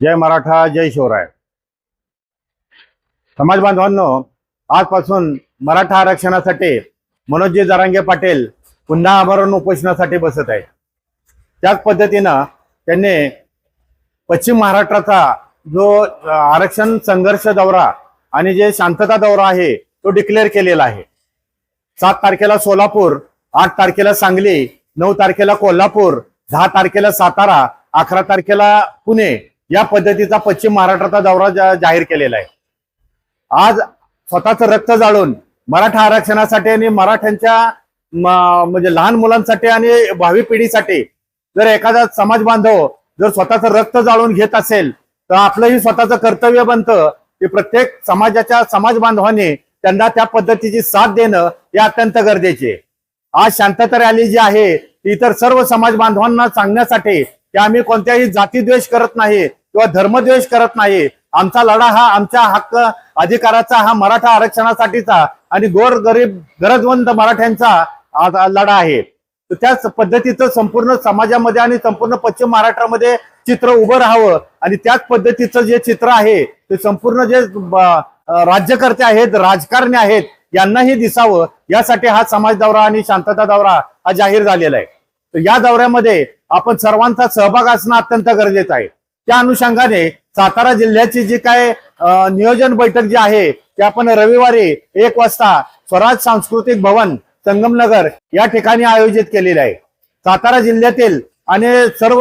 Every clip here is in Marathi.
जय मराठा जय शिवराय. समाज बांधवांनो आजपासून मराठा आरक्षणासाठी मनोजी जरांगे पाटील पुन्हा आमरण उपोषणासाठी बसत आहे त्याच पद्धतीनं त्यांनी पश्चिम महाराष्ट्राचा जो आरक्षण संघर्ष दौरा आणि जे शांतता दौरा आहे तो डिक्लेअर केलेला आहे. सात तारखेला सोलापूर आठ तारखेला सांगली नऊ तारखेला कोल्हापूर दहा तारखेला सातारा अकरा तारखेला पुणे या पद्धतीचा पश्चिम महाराष्ट्राचा दौरा जाहीर केलेला आहे. आज स्वतःच रक्त जाळून मराठा आरक्षणासाठी आणि मराठ्यांच्या म्हणजे लहान मुलांसाठी आणि भावी पिढीसाठी जर एखादा समाज बांधव जर स्वतःचं रक्त जाळून घेत असेल तर आपलंही स्वतःचं कर्तव्य बनतं की प्रत्येक समाजाच्या समाज बांधवाने त्यांना त्या पद्धतीची साथ देणं हे अत्यंत गरजेचे आज शांतता रॅली जी आहे ती इतर सर्व समाज बांधवांना सांगण्यासाठी की आम्ही कोणत्याही जातीद्वेष करत नाही किंवा धर्मद्वेष करत नाही. आमचा लढा हा आमच्या हक्क अधिकाराचा हा मराठा आरक्षणासाठीचा आणि गोर गरीब गरजवंत मराठ्यांचा लढा आहे. तर त्याच पद्धतीचं संपूर्ण समाजामध्ये आणि संपूर्ण पश्चिम महाराष्ट्रामध्ये चित्र उभं राहावं आणि त्याच पद्धतीचं जे चित्र आहे ते संपूर्ण जे राज्यकर्ते आहेत राजकारणी आहेत यांनाही दिसावं. यासाठी हा समाज दौरा आणि शांतता दौरा हा जाहीर झालेला आहे. तर या दौऱ्यामध्ये आपण सर्वांचा सहभाग असणं अत्यंत गरजेचं आहे. त्या अनुषंगाने सातारा जिल्ह्याची जी काय नियोजन बैठक जी आहे ती आपण रविवारी एक वाजता स्वराज सांस्कृतिक भवन संगमनगर या ठिकाणी आयोजित केलेली आहे. सातारा जिल्ह्यातील आणि सर्व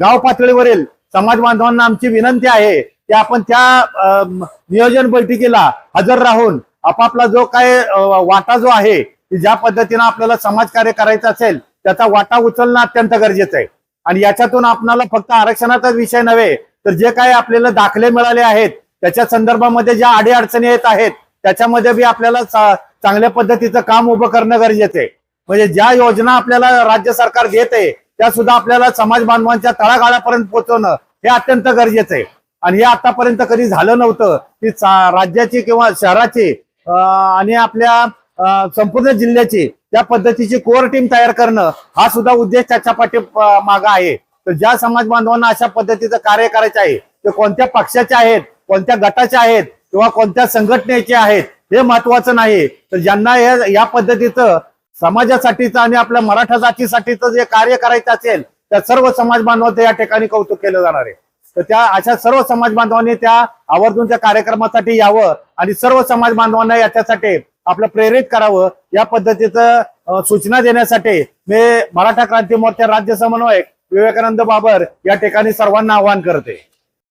गाव पातळीवरील समाज बांधवांना आमची विनंती आहे की आपण त्या नियोजन बैठकीला हजर राहून आपापला जो काय वाटा जो आहे ज्या पद्धतीनं आपल्याला समाजकार्य करायचं असेल त्याचा वाटा उचलणं अत्यंत गरजेचं आहे. आणि याच्यातून आपणाला फक्त आरक्षणाचाच विषय नव्हे तर जे काही आपल्याला दाखले मिळाले आहेत त्याच्या संदर्भामध्ये ज्या अडीअडचणी येत आहेत त्याच्यामध्ये बी आपल्याला चांगल्या पद्धतीचं काम उभं करणं गरजेचं आहे. म्हणजे ज्या योजना आपल्याला राज्य सरकार घेत आहे त्या सुद्धा आपल्याला समाज बांधवांच्या तळागाळापर्यंत पोहोचवणं हे अत्यंत गरजेचं आहे. आणि हे आतापर्यंत कधी झालं नव्हतं की राज्याची किंवा शहराची आणि आपल्या संपूर्ण जिल्ह्याची त्या पद्धतीची कोर टीम तयार करणं हा सुद्धा उद्देश त्याच्या पाठी मागा आहे. तर ज्या समाज बांधवांना अशा पद्धतीचं कार्य करायचं आहे ते कोणत्या पक्षाचे आहेत कोणत्या गटाचे आहेत किंवा कोणत्या संघटनेचे आहेत हे महत्वाचं नाही. तर ज्यांना या पद्धतीचं समाजासाठीचं आणि आपल्या मराठा जातीसाठीचं जे कार्य करायचं असेल त्या सर्व समाज बांधवांचं या ठिकाणी कौतुक केलं जाणार आहे. तर त्या अशा सर्व समाज बांधवांनी त्या आवर्जून त्या कार्यक्रमासाठी यावं आणि सर्व समाज बांधवांना याच्यासाठी आपलं प्रेरित करावं. या पद्धतीचं सूचना देण्यासाठी मी मराठा क्रांती मोर्चा राज्य समन्वयक विवेकानंद बाबर या ठिकाणी सर्वांना आवाहन करते.